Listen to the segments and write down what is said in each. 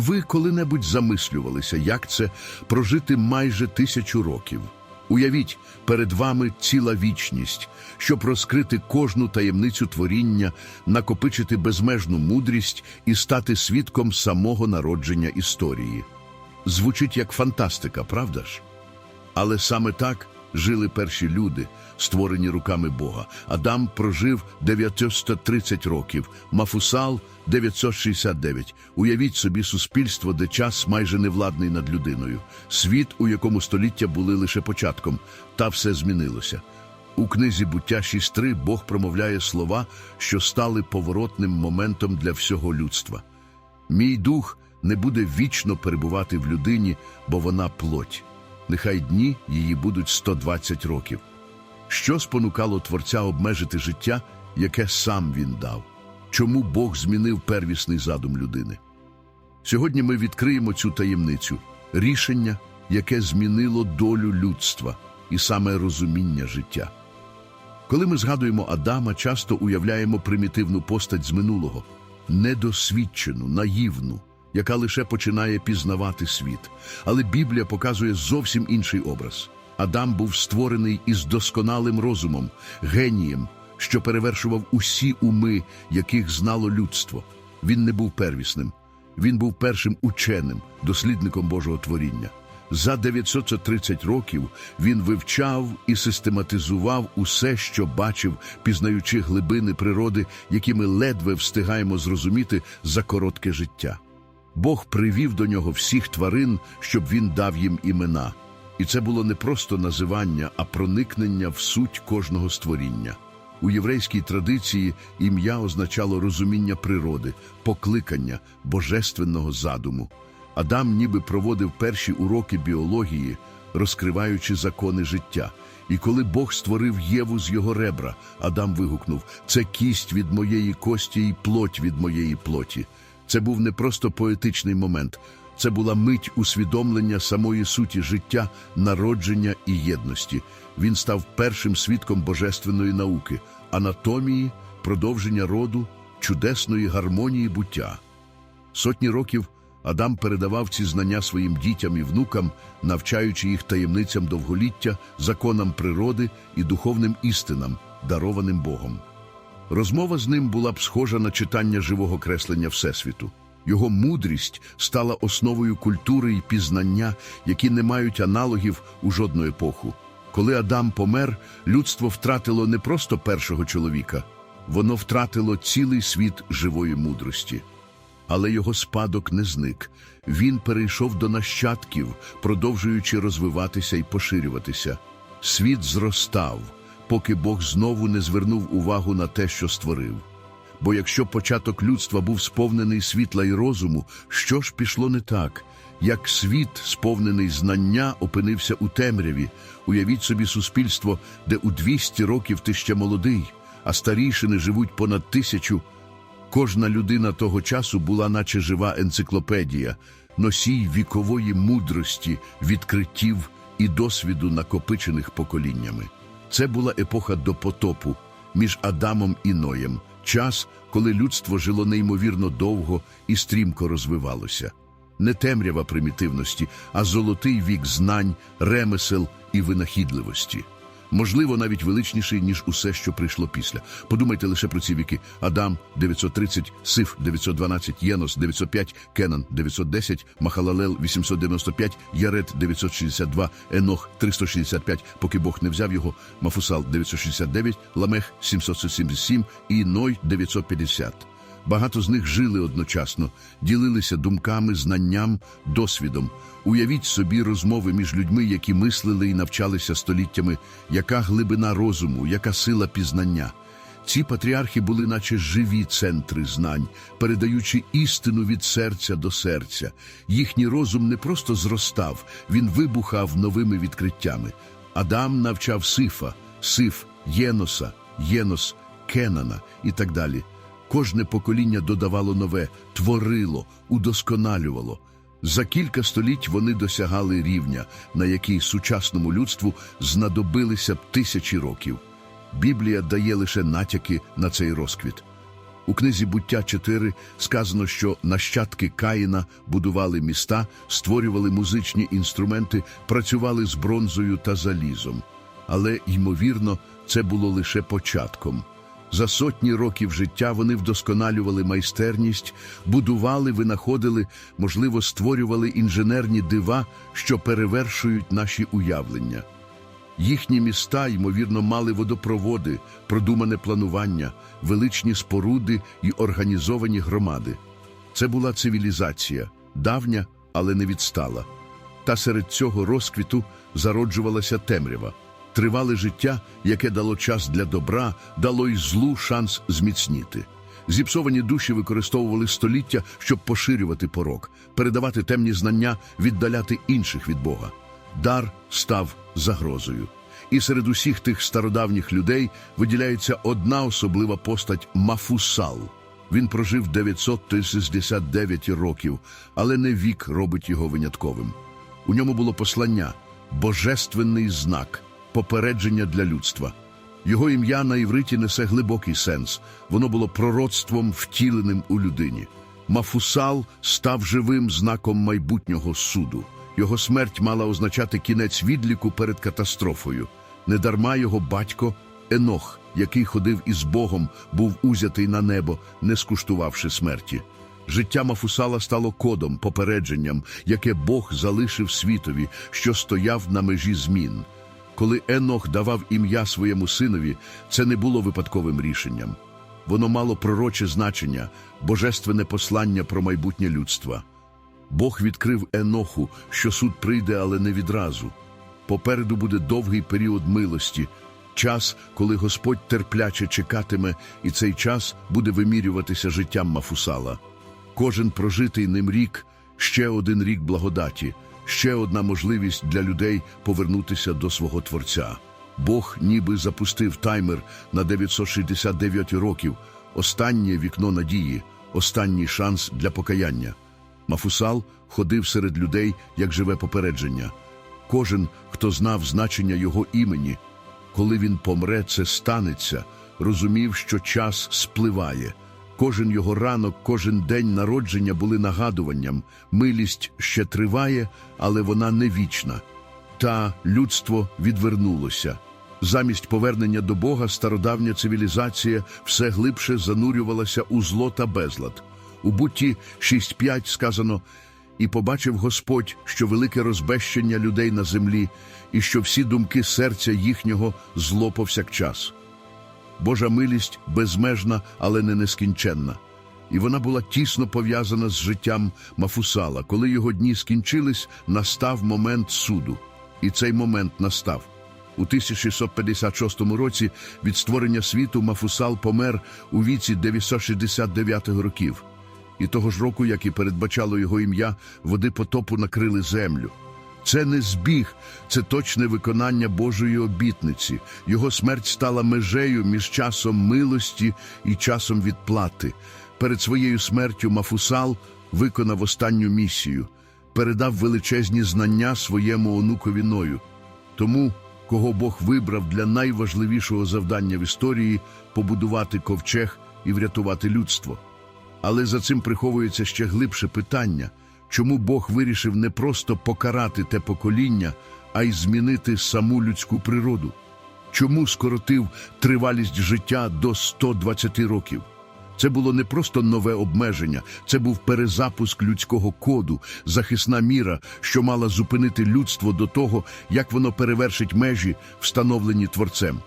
Ви коли-небудь замислювалися, як це прожити майже тисячу років? Уявіть, перед вами ціла вічність, щоб розкрити кожну таємницю творіння, накопичити безмежну мудрість і стати свідком самого народження історії. Звучить як фантастика, правда ж? Але саме так жили перші люди, створені руками Бога. Адам прожив 930 років, Мафусал 969. Уявіть собі суспільство, де час майже невладний над людиною, світ, у якому століття були лише початком, та все змінилося. У книзі буття 6.3 Бог промовляє слова, що стали поворотним моментом для всього людства. Мій дух не буде вічно перебувати в людині, бо вона плоть. Нехай дні її будуть 120 років. Що спонукало Творця обмежити життя, яке сам він дав? Чому Бог змінив первісний задум людини? Сьогодні ми відкриємо цю таємницю рішення, яке змінило долю людства і саме розуміння життя. Коли ми згадуємо Адама, часто уявляємо примітивну постать з минулого, недосвідчену, наївну, яка лише починає пізнавати світ. Але Біблія показує зовсім інший образ. Адам був створений із досконалим розумом, генієм, що перевершував усі уми, яких знало людство. Він не був первісним, він був першим ученим, дослідником Божого творіння. За 930 років він вивчав і систематизував усе, що бачив, пізнаючи глибини природи, які ми ледве встигаємо зрозуміти за коротке життя. Бог привів до нього всіх тварин, щоб він дав їм імена. І це було не просто називання, а проникнення в суть кожного створіння. У єврейській традиції ім'я означало розуміння природи, покликання, божественного задуму. Адам ніби проводив перші уроки біології, розкриваючи закони життя. І коли Бог створив Єву з його ребра, Адам вигукнув: Це кість від моєї кості і плоть від моєї плоті. Це був не просто поетичний момент, це була мить усвідомлення самої суті життя, народження і єдності. Він став першим свідком божественної науки, анатомії, продовження роду, чудесної гармонії буття. Сотні років Адам передавав ці знання своїм дітям і внукам, навчаючи їх таємницям довголіття, законам природи і духовним істинам, дарованим Богом. Розмова з ним була б схожа на читання живого креслення Всесвіту. Його мудрість стала основою культури і пізнання, які не мають аналогів у жодну епоху. Коли Адам помер, людство втратило не просто першого чоловіка, воно втратило цілий світ живої мудрості. Але його спадок не зник. Він перейшов до нащадків, продовжуючи розвиватися і поширюватися. Світ зростав, поки Бог знову не звернув увагу на те, що створив. Бо якщо початок людства був сповнений світла і розуму, що ж пішло не так? Як світ, сповнений знання, опинився у темряві, уявіть собі суспільство, де у 200 років ти ще молодий, а старішини живуть понад тисячу. Кожна людина того часу була наче жива енциклопедія, носій вікової мудрості, відкриттів і досвіду, накопичених поколіннями. Це була епоха до потопу між Адамом і Ноєм, час, коли людство жило неймовірно довго і стрімко розвивалося. Не темрява примітивності, а золотий вік знань, ремесел і винахідливості. Можливо, навіть величніший, ніж усе, що прийшло після. Подумайте лише про ці віки. Адам 930, Сиф 912, Єнос 905, Кенан 910, Махалалел 895, Ярет 962, Енох 365, поки Бог не взяв його, Мафусал 969, Ламех 777 і Ной 950. Багато з них жили одночасно, ділилися думками, знанням, досвідом. Уявіть собі розмови між людьми, які мислили і навчалися століттями, яка глибина розуму, яка сила пізнання. Ці патріархи були наче живі центри знань, передаючи істину від серця до серця. Їхній розум не просто зростав, він вибухав новими відкриттями. Адам навчав Сифа, Сиф, Єноса, Єнос, Кенана і так далі. Кожне покоління додавало нове, творило, удосконалювало. За кілька століть вони досягали рівня, на який сучасному людству знадобилися б тисячі років. Біблія дає лише натяки на цей розквіт. У книзі Буття 4 сказано, що нащадки Каїна будували міста, створювали музичні інструменти, працювали з бронзою та залізом. Але, ймовірно, це було лише початком. За сотні років життя вони вдосконалювали майстерність, будували, винаходили, можливо, створювали інженерні дива, що перевершують наші уявлення. Їхні міста, ймовірно, мали водопроводи, продумане планування, величні споруди і організовані громади. Це була цивілізація, давня, але не відстала. Та серед цього розквіту зароджувалася темрява. Тривале життя, яке дало час для добра, дало й злу шанс зміцніти. Зіпсовані душі використовували століття, щоб поширювати порок, передавати темні знання, віддаляти інших від Бога. Дар став загрозою. І серед усіх тих стародавніх людей виділяється одна особлива постать Мафусал. Він прожив 969 років, але не вік робить його винятковим. У ньому було послання, божественний знак, попередження для людства. Його ім'я на івриті несе глибокий сенс. Воно було пророцтвом, втіленим у людині. Мафусал став живим знаком майбутнього суду. Його смерть мала означати кінець відліку перед катастрофою. Недарма його батько Енох, який ходив із Богом, був узятий на небо, не скуштувавши смерті. Життя Мафусала стало кодом, попередженням, яке Бог залишив світові, що стояв на межі змін. Коли Енох давав ім'я своєму синові, це не було випадковим рішенням. Воно мало пророче значення, божественне послання про майбутнє людства. Бог відкрив Еноху, що суд прийде, але не відразу. Попереду буде довгий період милості, час, коли Господь терпляче чекатиме, і цей час буде вимірюватися життям Мафусала. Кожен прожитий ним рік ще один рік благодаті, ще одна можливість для людей повернутися до свого Творця. Бог ніби запустив таймер на 969 років, останнє вікно надії, останній шанс для покаяння. Мафусал ходив серед людей, як живе попередження. Кожен, хто знав значення його імені, коли він помре, це станеться, розумів, що час спливає. Кожен його ранок, кожен день народження були нагадуванням. Милість ще триває, але вона не вічна. Та людство відвернулося. Замість повернення до Бога стародавня цивілізація все глибше занурювалася у зло та безлад. У бутті 6.5 сказано «І побачив Господь, що велике розбещення людей на землі, і що всі думки серця їхнього зло повсякчас». Божа милість безмежна, але не нескінченна. І вона була тісно пов'язана з життям Мафусала. Коли його дні скінчились, настав момент суду. І цей момент настав. У 1656 році від створення світу Мафусал помер у віці 969 років. І того ж року, як і передбачало його ім'я, води потопу накрили землю. Це не збіг, це точне виконання Божої обітниці. Його смерть стала межею між часом милості і часом відплати. Перед своєю смертю Мафусал виконав останню місію, передав величезні знання своєму онукові Ною. Тому, кого Бог вибрав для найважливішого завдання в історії побудувати ковчег і врятувати людство. Але за цим приховується ще глибше питання, чому Бог вирішив не просто покарати те покоління, а й змінити саму людську природу? Чому скоротив тривалість життя до 120 років? Це було не просто нове обмеження, це був перезапуск людського коду, захисна міра, що мала зупинити людство до того, як воно перевершить межі, встановлені творцем.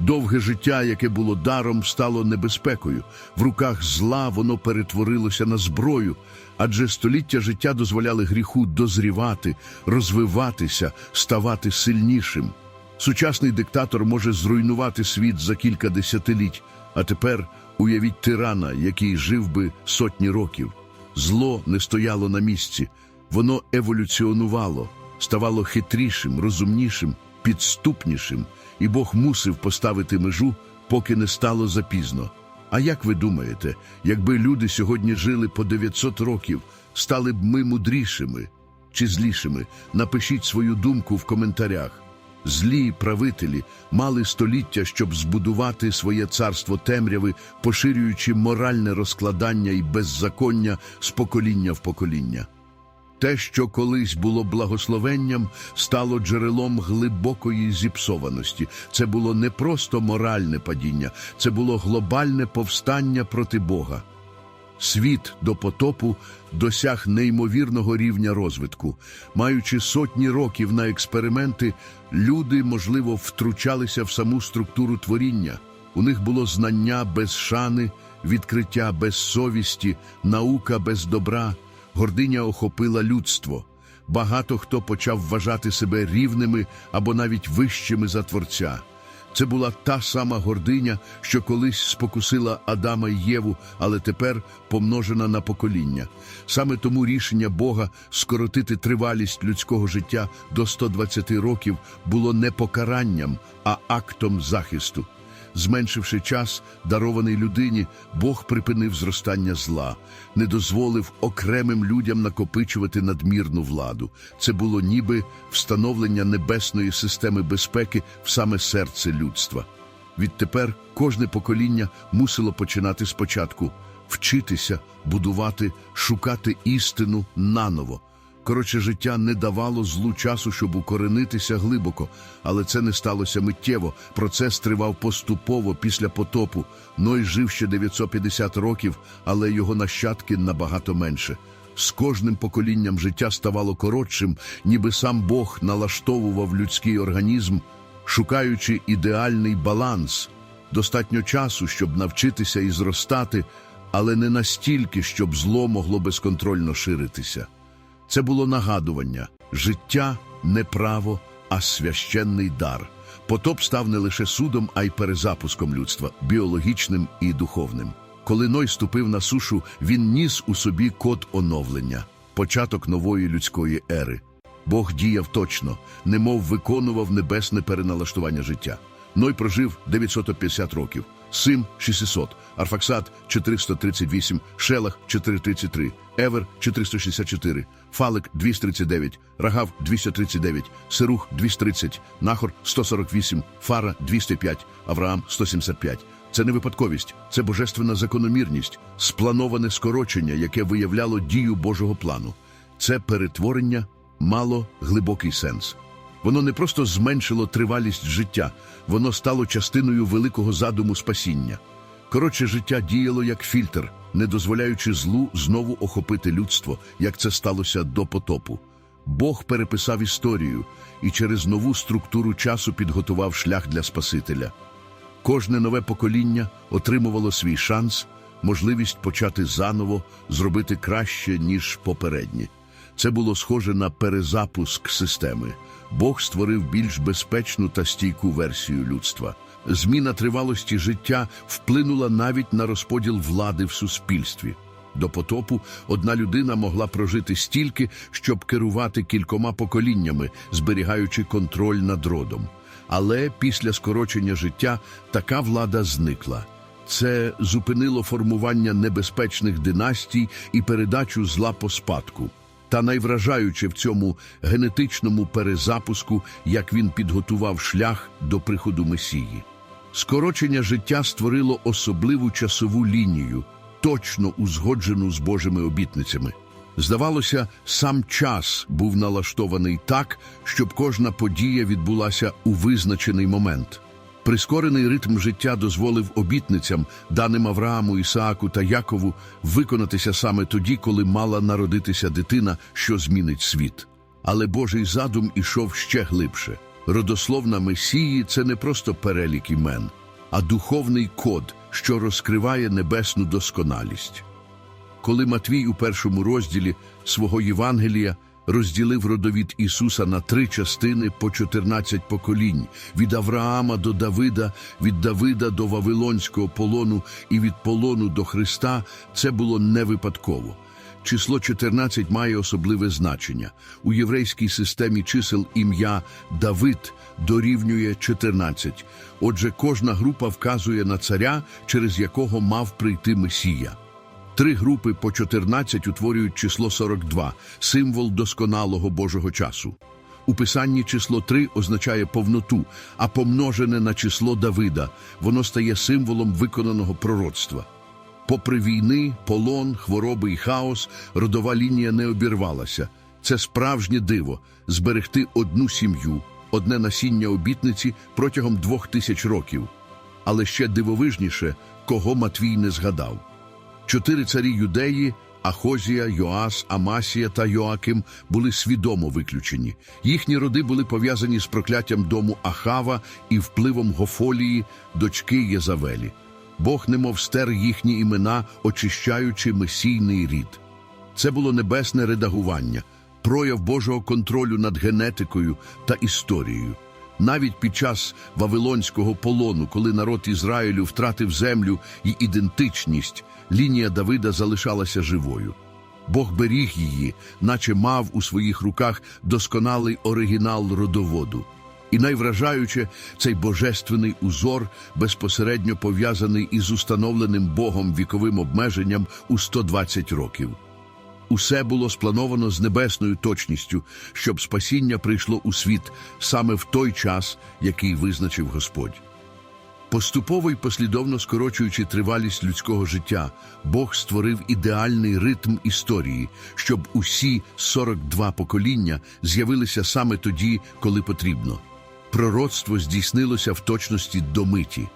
Довге життя, яке було даром, стало небезпекою. В руках зла воно перетворилося на зброю, адже століття життя дозволяли гріху дозрівати, розвиватися, ставати сильнішим. Сучасний диктатор може зруйнувати світ за кілька десятиліть, а тепер уявіть тирана, який жив би сотні років. Зло не стояло на місці, воно еволюціонувало, ставало хитрішим, розумнішим, підступнішим, і Бог мусив поставити межу, поки не стало запізно. А як ви думаєте, якби люди сьогодні жили по 900 років, стали б ми мудрішими чи злішими? Напишіть свою думку в коментарях. Злі правителі мали століття, щоб збудувати своє царство темряви, поширюючи моральне розкладання і беззаконня з покоління в покоління. Те, що колись було благословенням, стало джерелом глибокої зіпсованості. Це було не просто моральне падіння, це було глобальне повстання проти Бога. Світ до потопу досяг неймовірного рівня розвитку. Маючи сотні років на експерименти, люди, можливо, втручалися в саму структуру творіння. У них було знання без шани, відкриття без совісті, наука без добра. Гординя охопила людство. Багато хто почав вважати себе рівними або навіть вищими за Творця. Це була та сама гординя, що колись спокусила Адама і Єву, але тепер помножена на покоління. Саме тому рішення Бога скоротити тривалість людського життя до 120 років було не покаранням, а актом захисту. Зменшивши час, дарований людині, Бог припинив зростання зла, не дозволив окремим людям накопичувати надмірну владу. Це було ніби встановлення небесної системи безпеки в саме серце людства. Відтепер кожне покоління мусило починати спочатку вчитися, будувати, шукати істину наново. Коротше, життя не давало злу часу, щоб укоренитися глибоко, але це не сталося миттєво. Процес тривав поступово після потопу. Ной жив ще 950 років, але його нащадки набагато менше. З кожним поколінням життя ставало коротшим, ніби сам Бог налаштовував людський організм, шукаючи ідеальний баланс. Достатньо часу, щоб навчитися і зростати, але не настільки, щоб зло могло безконтрольно ширитися. Це було нагадування життя не право, а священний дар. Потоп став не лише судом, а й перезапуском людства, біологічним і духовним. Коли Ной ступив на сушу, він ніс у собі код оновлення, початок нової людської ери. Бог діяв точно, немов виконував небесне переналаштування життя. Ной прожив 950 років, Сим 600, Арфаксад 438, Шелах 433, Евер 464, Фалик 239, Рагав 239, Сирух 230, Нахор 148, Фара 205, Авраам 175. Це не випадковість, це божественна закономірність, сплановане скорочення, яке виявляло дію Божого плану. Це перетворення мало глибокий сенс. Воно не просто зменшило тривалість життя, воно стало частиною великого задуму спасіння. Коротше, життя діяло як фільтр, не дозволяючи злу знову охопити людство, як це сталося до потопу. Бог переписав історію і через нову структуру часу підготував шлях для Спасителя. Кожне нове покоління отримувало свій шанс, можливість почати заново, зробити краще, ніж попередні. Це було схоже на перезапуск системи. Бог створив більш безпечну та стійку версію людства. Зміна тривалості життя вплинула навіть на розподіл влади в суспільстві. До потопу одна людина могла прожити стільки, щоб керувати кількома поколіннями, зберігаючи контроль над родом. Але після скорочення життя така влада зникла. Це зупинило формування небезпечних династій і передачу зла по спадку. Та найвражаюче в цьому генетичному перезапуску, як він підготував шлях до приходу Месії. Скорочення життя створило особливу часову лінію, точно узгоджену з Божими обітницями. Здавалося, сам час був налаштований так, щоб кожна подія відбулася у визначений момент. Прискорений ритм життя дозволив обітницям, даним Аврааму, Ісааку та Якову, виконатися саме тоді, коли мала народитися дитина, що змінить світ. Але Божий задум ішов ще глибше. Родословна Месії це не просто перелік імен, а духовний код, що розкриває небесну досконалість. Коли Матвій у першому розділі свого Євангелія розділив родовід Ісуса на три частини по 14 поколінь від Авраама до Давида, від Давида до Вавилонського полону і від полону до Христа, це було не випадково. Число 14 має особливе значення. У єврейській системі чисел ім'я Давид дорівнює 14. Отже, кожна група вказує на царя, через якого мав прийти Месія. Три групи по 14 утворюють число 42 – символ досконалого Божого часу. У писанні число 3 означає повноту, а помножене на число Давида воно стає символом виконаного пророцтва. Попри війни, полон, хвороби і хаос, родова лінія не обірвалася. Це справжнє диво зберегти одну сім'ю, одне насіння обітниці протягом двох тисяч років. Але ще дивовижніше, кого Матвій не згадав. Чотири царі юдеї Ахозія, Йоас, Амасія та Йоаким були свідомо виключені. Їхні роди були пов'язані з прокляттям дому Ахава і впливом Гофолії, дочки Єзавелі. Бог немов стер їхні імена, очищаючи месійний рід. Це було небесне редагування, прояв Божого контролю над генетикою та історією. Навіть під час Вавилонського полону, коли народ Ізраїлю втратив землю і ідентичність, лінія Давида залишалася живою. Бог беріг її, наче мав у своїх руках досконалий оригінал родоводу. І найвражаюче, цей божественний узор безпосередньо пов'язаний із установленим Богом віковим обмеженням у 120 років. Усе було сплановано з небесною точністю, щоб спасіння прийшло у світ саме в той час, який визначив Господь. Поступово й послідовно скорочуючи тривалість людського життя, Бог створив ідеальний ритм історії, щоб усі 42 покоління з'явилися саме тоді, коли потрібно. Пророцтво здійснилося в точності до миті.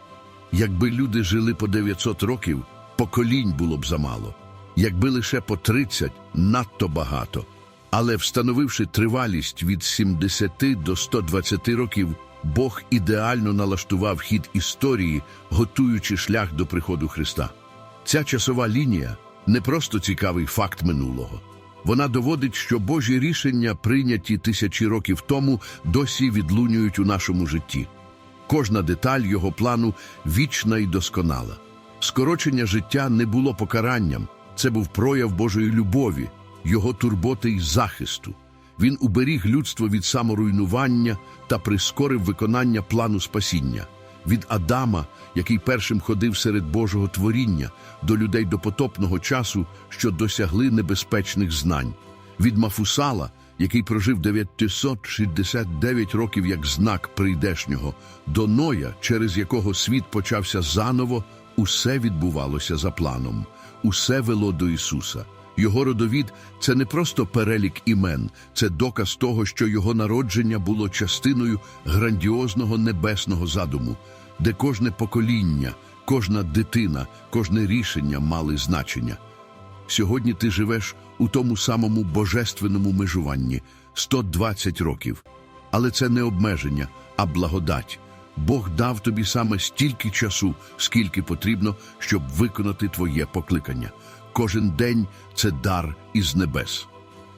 Якби люди жили по 900 років, поколінь було б замало. Якби лише по 30 – надто багато. Але встановивши тривалість від 70 до 120 років, Бог ідеально налаштував хід історії, готуючи шлях до приходу Христа. Ця часова лінія не просто цікавий факт минулого. Вона доводить, що Божі рішення, прийняті тисячі років тому, досі відлунюють у нашому житті. Кожна деталь його плану вічна і досконала. Скорочення життя не було покаранням, це був прояв Божої любові, його турботи й захисту. Він уберіг людство від саморуйнування та прискорив виконання плану спасіння. Від Адама, який першим ходив серед Божого творіння, до людей допотопного часу, що досягли небезпечних знань. Від Мафусала, який прожив 969 років як знак прийдешнього, до Ноя, через якого світ почався заново, усе відбувалося за планом, усе вело до Ісуса. Його родовід це не просто перелік імен, це доказ того, що його народження було частиною грандіозного небесного задуму, де кожне покоління, кожна дитина, кожне рішення мали значення. Сьогодні ти живеш у тому самому божественному межуванні 120 років. Але це не обмеження, а благодать. Бог дав тобі саме стільки часу, скільки потрібно, щоб виконати твоє покликання. Кожен день це дар із небес.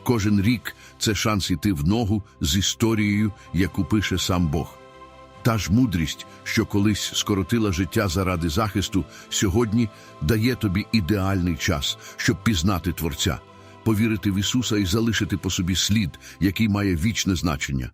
Кожен рік це шанс іти в ногу з історією, яку пише сам Бог. Та ж мудрість, що колись скоротила життя заради захисту, сьогодні дає тобі ідеальний час, щоб пізнати Творця, повірити в Ісуса і залишити по собі слід, який має вічне значення.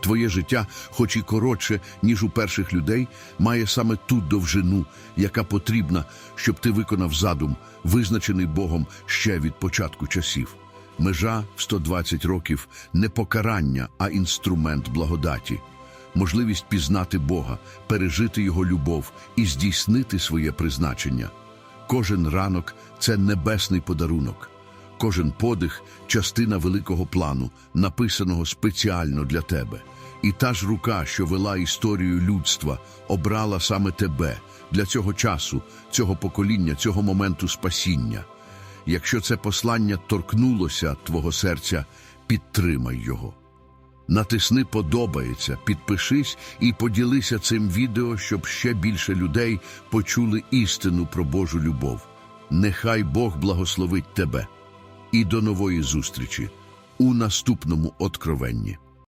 Твоє життя, хоч і коротше, ніж у перших людей, має саме ту довжину, яка потрібна, щоб ти виконав задум, визначений Богом ще від початку часів. Межа в 120 років не покарання, а інструмент благодаті, можливість пізнати Бога, пережити Його любов і здійснити своє призначення. Кожен ранок це небесний подарунок. Кожен подих частина великого плану, написаного спеціально для тебе. І та ж рука, що вела історію людства, обрала саме тебе для цього часу, цього покоління, цього моменту спасіння. Якщо це послання торкнулося твого серця, підтримай його. Натисни подобається, підпишись і поділися цим відео, щоб ще більше людей почули істину про Божу любов. Нехай Бог благословить тебе. І до нової зустрічі у наступному откровенні.